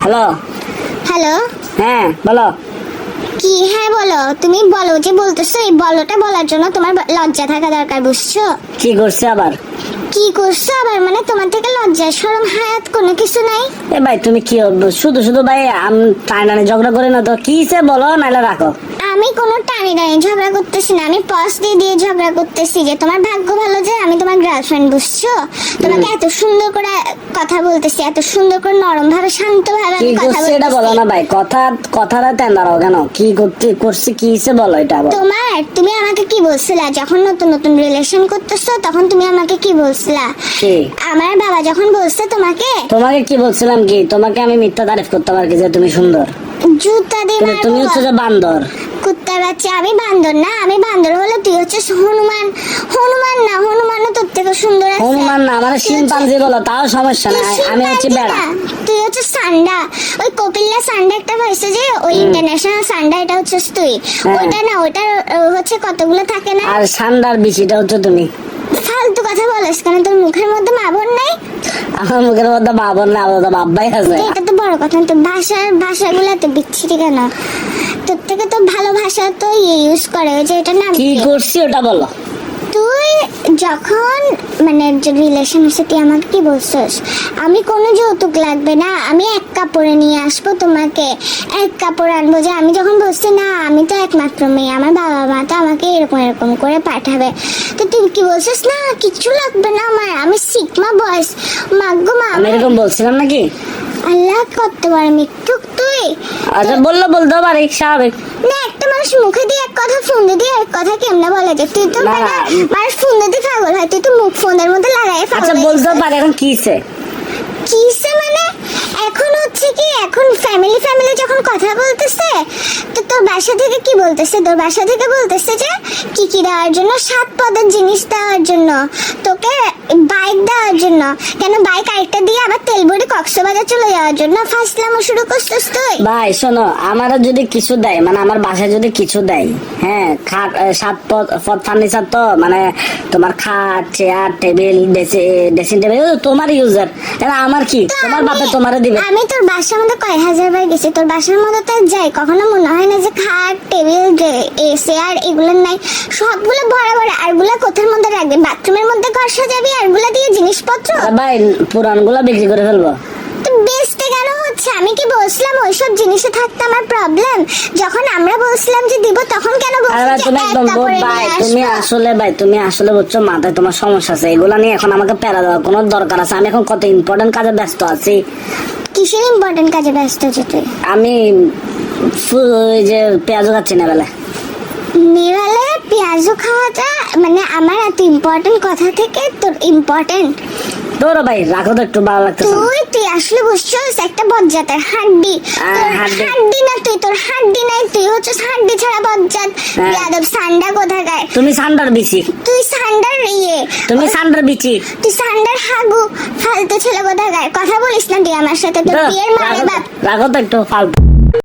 Hello? Hello? হ্যাঁ বলো। কি? হ্যাঁ বলো। তুমি বলো যে বলতেছো এই বলোটা বলার জন্য তোমার লজ্জা থাকা দরকার বুঝছ? কি করছে আবার? কি করছ আবার? মানে তোমার থেকে লজ্জা শরম হায়াত কোনো কিছু নাই? এ ভাই তুমি কি শুধু শুধু ভাই আম টাইনানে ঝগড়া করে না তো কি সে বলো নাহলে রাখো। আমি কোনো টানি টানি ঝগড়া করতেছি না। আমি পস দিয়ে দিয়ে ঝগড়া করতেছি যে তোমার ভাগ্য ভালো যে আমি তোমার গার্লফ্রেন্ড বুঝছ? তোমাকে এত সুন্দর করে কথা বলতেছি এত সুন্দর করে নরম ভাবে শান্ত ভাবে আমি কথা করছে এটা বলো না ভাই? কথা কথাটা তেন দাঁড়াও কেন? কি করতে করছে কি সে বলো এটা বলো। তোমার তুমি আমাকে কি বলছিলা? যখন নতুন নতুন রিলেশন করতেছো তখন তুমি আমাকে কি বলছিলা? আমার বাবা যখন বলছে তোমাকে তোমাকে কি বলছিলাম কি? তোমাকে আমি মিথ্যা তারিফ করতে পারি যে তুমি সুন্দর। জুতা দিয়ে তুমি হচ্ছে যে বান্দর। কুত্তার বাচ্চা আমি বান্দর না আমি বান্দর হলে তুই হচ্ছিস হনুমান। হনুমান না হনুমানও তোর থেকে সুন্দর আছে। হনুমান না আমার শিম্পাঞ্জি বলো তাও সমস্যা নাই আমি হচ্ছে বেড়া। তুই হচ্ছে সান্ডা। ওই কপিল্লা সান্ডা একটা হয়েছে যে ওই ইন্টারন্যাশনাল সান্ডা এটা হচ্ছে তুই। হ্যাঁ। ওইটা না ওইটা হচ্ছে কতগুলো থাকে না? আর সান্ডার বিচিটা হচ্ছে তুমি। ফালতু কথা বলিস কেন? তোর মুখের মধ্যে মাবন নাই? আমার মুখের মধ্যে বাবর না আমার তো বাব্বাই আছে। এটা তো বড় কথা তো ভাষার ভাষাগুলো তো বিচ্ছিরি কেন? তোর থেকে তো ভালো ভাষা তো ইউজ করে যে এটা নাম কি? করছি ওটা বলো। তুই যখন মানে রিলেশন আমাকে কি বলছিস? আমি কোনো যৌতুক লাগবে না আমি এক কাপড়ে নিয়ে আসব তোমাকে এক কাপড় আনব যে আমি যখন বলছি না আমি তো একমাত্র মেয়ে আমার বাবা মা তো আমাকে এরকম এরকম করে পাঠাবে। তো তুই কি বলছিস? না কিচ্ছু লাগবে না আমার আমি সিকমা বয়স মাগ্গো মা আমি এরকম বলছিলাম নাকি? আল্লাহ করতে পারে মিথ্যুক। আচ্ছা বলল বলতে পারি স্বাভাবিক। না একটা মানুষ মুখে দিয়ে এক কথা ফোন দিয়ে এক কথা কেমনে বলে যে তুই তো মানে। মানুষ ফোন দিয়ে পাগল হয় তুই তো মুখ ফোনের মধ্যে লাগাই আচ্ছা বলতে। পারি এখন মানে? এখন হচ্ছে কি এখন ফ্যামিলি ফ্যামিলি যখন কথা বলতেছে তো তোর বাসা থেকে কি বলতেছে? তোর বাসা থেকে বলতেছে যে কি কি দেওয়ার জন্য? সাত পদের জিনিস দেওয়ার জন্য তোকে বাইক দেওয়ার জন্য। কেন বাইক আরেকটা দিয়ে কক্সবাজার চলে যাওয়ার জন্য শুরু করছিস তুই? ভাই শোনো আমারও যদি কিছু দেয় মানে আমার বাসায় যদি কিছু দেয় হ্যাঁ খাট সাত ফার্নিচার তো মানে তোমার খাট চেয়ার টেবিল ড্রেসিং টেবিল তোমার ইউজার এটা আমার কি? তোমার বাপে তোমারে দিবে। আমি তোর বাসার মধ্যে কয় হাজার বার গেছি তোর বাসার মধ্যে তো যাই কখনো মনে হয় না যে খাট টেবিল চেয়ার এগুলো নাই। সবগুলো ভরা ভরা আরগুলা কোথার মধ্যে রাখবি? বাথরুমের মধ্যে ঘর সাজাবি আরগুলা জিনিসপত্র? ভাই পুরানগুলা বিক্রি করে ফেলব। বেচতে কেন হচ্ছে? আমি কি বলছিলাম ওইসব জিনিসে থাকতে আমার প্রবলেম যখন আমরা বলছিলাম যে দিব তখন কেন তুমি একদম ভাই তুমি আসলে ভাই তুমি আসলে বুঝছ মাথায় তোমার সমস্যা আছে। এগুলা নিয়ে এখন আমাকে প্যারা দেওয়ার কোনো দরকার আছে। আমি এখন কত ইম্পর্টেন্ট কাজে ব্যস্ত আছি। কিসের ইম্পর্টেন্ট কাজে ব্যস্ত হচ্ছে তুই? আমি ওই যে পেঁয়াজ খাচ্ছি না বেলা নিরালে পেঁয়াজও খাওয়াটা মানে আমার এত ইম্পর্টেন্ট কথা থেকে তোর ইম্পর্টেন্ট ধরো ভাই রাখো তো একটু ভালো লাগতেছে না। তুই তুই আসলে বুঝছিস একটা বজ্জাতের হাড্ডি। তোর হাড্ডি। হাড্ডি না তুই তোর হাড্ডি নাই তুই হচ্ছে হাড্ডি ছাড়া বজ্জাত হ্যাঁ। যাদব সান্ডা কোথাকার? তুমি সান্ডার বিচি। তুই সান্ডার ইয়ে। তুমি সান্ডার বিচি। তুই সান্ডার হাগু ফালতু ছেলে কোথাকার? কথা বলিস না তুই আমার সাথে তোর ধরো, বিয়ের মানে রাখো বাপ। রাখো তো একটু ফালতু।